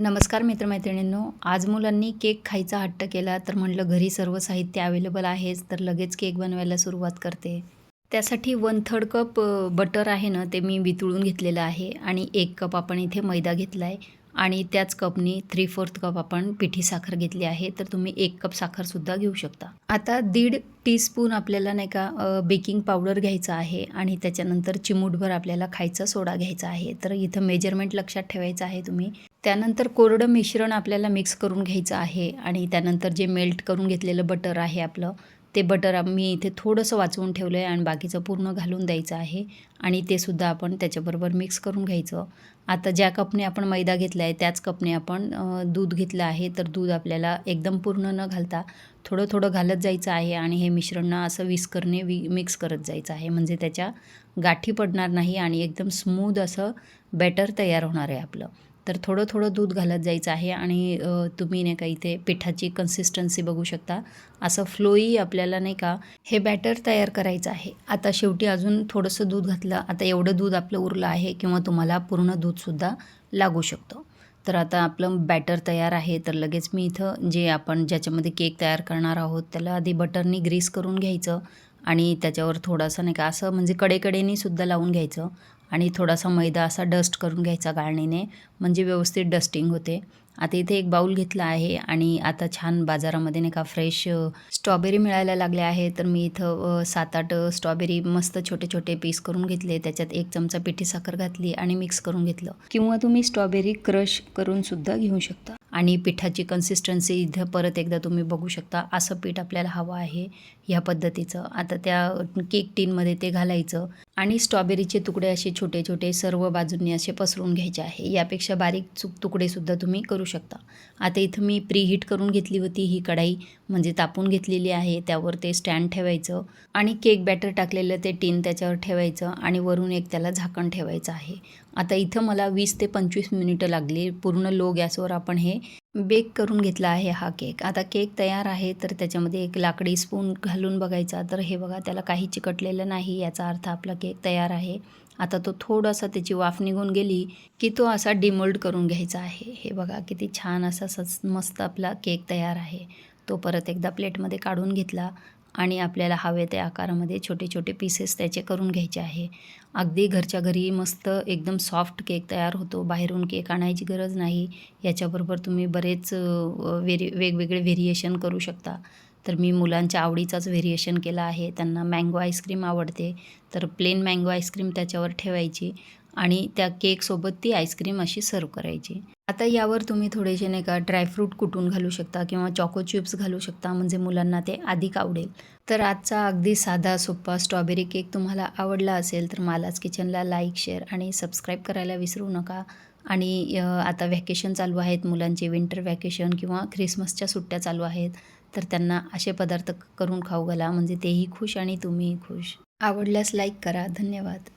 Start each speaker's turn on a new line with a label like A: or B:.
A: नमस्कार मित्रमैत्रिणींनो आज मुलांनी केक खायचा हट्ट केला तर म्हटलं घरी सर्व साहित्य अवेलेबल आहेच तर लगेच केक बनवायला सुरुवात करते. त्यासाठी वन थर्ड कप बटर आहे ना ते मी वितळून घेतलेलं आहे आणि एक कप आपण इथे मैदा घेतला आहे आणि त्याच कपनी थ्री फोर्थ कप आपण पिठी साखर घेतली आहे तर तुम्ही एक कप साखरसुद्धा घेऊ शकता. आता दीड टीस्पून आपल्याला नाही का बेकिंग पावडर घ्यायचं आहे आणि त्याच्यानंतर चिमूटभर आपल्याला खायचा सोडा घ्यायचा आहे. तर इथं मेजरमेंट लक्षात ठेवायचं आहे तुम्ही. त्यानंतर कोरडं मिश्रण आपल्याला मिक्स करून घ्यायचं आहे आणि त्यानंतर जे मेल्ट करून घेतलेलं बटर आहे आपलं ते बटर मी इथे थोडंसं वाचवून ठेवलं आहे आणि बाकीचं पूर्ण घालून द्यायचं आहे. आणि ते सुद्धा आपण त्याच्याबरोबर मिक्स करून घ्यायचं. आता ज्या कपने आपण मैदा घेतला आहे त्याच कपने आपण दूध घेतलं आहे तर दूध आपल्याला एकदम पूर्ण न घालता थोडं थोडं घालत जायचं आहे आणि हे मिश्रण असं विस्करने वि मिक्स करत जायचं आहे. म्हणजे त्याच्या गाठी पडणार नाही आणि एकदम स्मूद असं बॅटर तयार होणार आहे आपलं. तर थोडं थोडं दूध घालत जायचं आहे आणि तुम्ही नाही का इथे पिठाची कन्सिस्टन्सी बघू शकता. असं फ्लोई आपल्याला नाही का हे बॅटर तयार करायचं आहे. आता शेवटी अजून थोडंसं दूध घातलं. आता एवढं दूध आपलं उरलं आहे किंवा तुम्हाला पूर्ण दूधसुद्धा लागू शकतं. तर आता आपलं बॅटर तयार आहे. तर लगेच मी इथं जे आपण ज्याच्यामध्ये केक तयार करणार आहोत त्याला आधी बटरनी ग्रीस करून घ्यायचं. आणि त्याच्यावर थोडासा नाही का असं म्हणजे कडेकडेनी सुद्धा लावून घ्यायचं आणि थोडासा मैदा असा डस्ट करून घ्यायचा गाळणीने म्हणजे व्यवस्थित डस्टिंग होते. आता इथे एक बाऊल घेतला आहे आणि आता छान बाजारामध्ये नाही का फ्रेश स्ट्रॉबेरी मिळायला लागल्या आहे तर मी इथं सात आठ स्ट्रॉबेरी मस्त छोटे छोटे पीस करून घेतले. त्याच्यात एक चमचा पिठी साखर घातली आणि मिक्स करून घेतलं. किंवा तुम्ही स्ट्रॉबेरी क्रश करून सुद्धा घेऊ शकता. आणि पिठाची कन्सिस्टन्सी इथं परत एकदा तुम्ही बघू शकता असं पीठ आपल्याला हवं आहे ह्या पद्धतीचं. आता त्या केक टीनमध्ये ते घालायचं आणि स्ट्रॉबेरीचे तुकडे असे छोटे छोटे सर्व बाजूंनी असे पसरून घ्यायचे आहे. यापेक्षा बारीक चुक तुकडेसुद्धा तुम्ही करू शकता. आता इथं मी प्रीहीट करून घेतली होती ही कढाई म्हणजे तापून घेतलेली आहे त्यावर ते स्टँड ठेवायचं आणि केक बॅटर टाकलेलं ते टीन त्याच्यावर ठेवायचं आणि वरून एक त्याला झाकण ठेवायचं आहे. आता इथं मला वीस ते पंचवीस मिनिटं लागली पूर्ण लो गॅसवर आपण हे बेक करून घेतला आहे हा केक आता केक तयार आहे तर त्याच्यामध्ये एक लाकडी स्पून घालून बघायचा. तर हे बघा त्याला काही चिकटलेलं नाही याचा अर्थ आपला केक तयार आहे. आता तो थोडासा त्याची वाफ निघून गेली की तो असा डिमोल्ड करून घ्यायचा आहे. हे बघा किती छान असा सच मस्त आपला केक तयार आहे. तो परत एकदा प्लेटमध्ये काढून घेतला. आणि आपल्याला हवे त्या आकारामध्ये छोटे छोटे पीसेस त्याचे करून घ्यायचे आहे. अगदी घरच्या घरी मस्त एकदम सॉफ्ट केक तयार होतो. बाहेरून केक आणायची गरज नाही. याच्याबरोबर तुम्ही बरेच वेरी वेगवेगळे व्हेरिएशन करू शकता. तर मी मुलांच्या आवडीचाच व्हेरिएशन केला आहे. त्यांना मँगो आईस्क्रीम आवडते. तर प्लेन मँगो आईस्क्रीम त्याच्यावर ठेवायची आणि त्या केकसोबत ती आईस्क्रीम अशी सर्व करायची. आता यावर तुम्ही थोडेसे नाही का ड्रायफ्रूट कुटून घालू शकता किंवा चॉको चिप्स घालू शकता म्हणजे मुलांना ते अधिक आवडेल. तर आजचा अगदी साधा सोप्पा स्ट्रॉबेरी केक तुम्हाला आवडला असेल तर मालाच किचनला लाईक शेअर आणि सबस्क्राईब करायला विसरू नका. आणि आता व्हॅकेशन चालू आहेत मुलांचे विंटर व्हॅकेशन किंवा ख्रिसमसच्या सुट्ट्या चालू आहेत तर त्यांना असे पदार्थ करून खाऊ घाला म्हणजे तेही खुश आणि तुम्हीही खुश. आवडल्यास लाईक करा. धन्यवाद.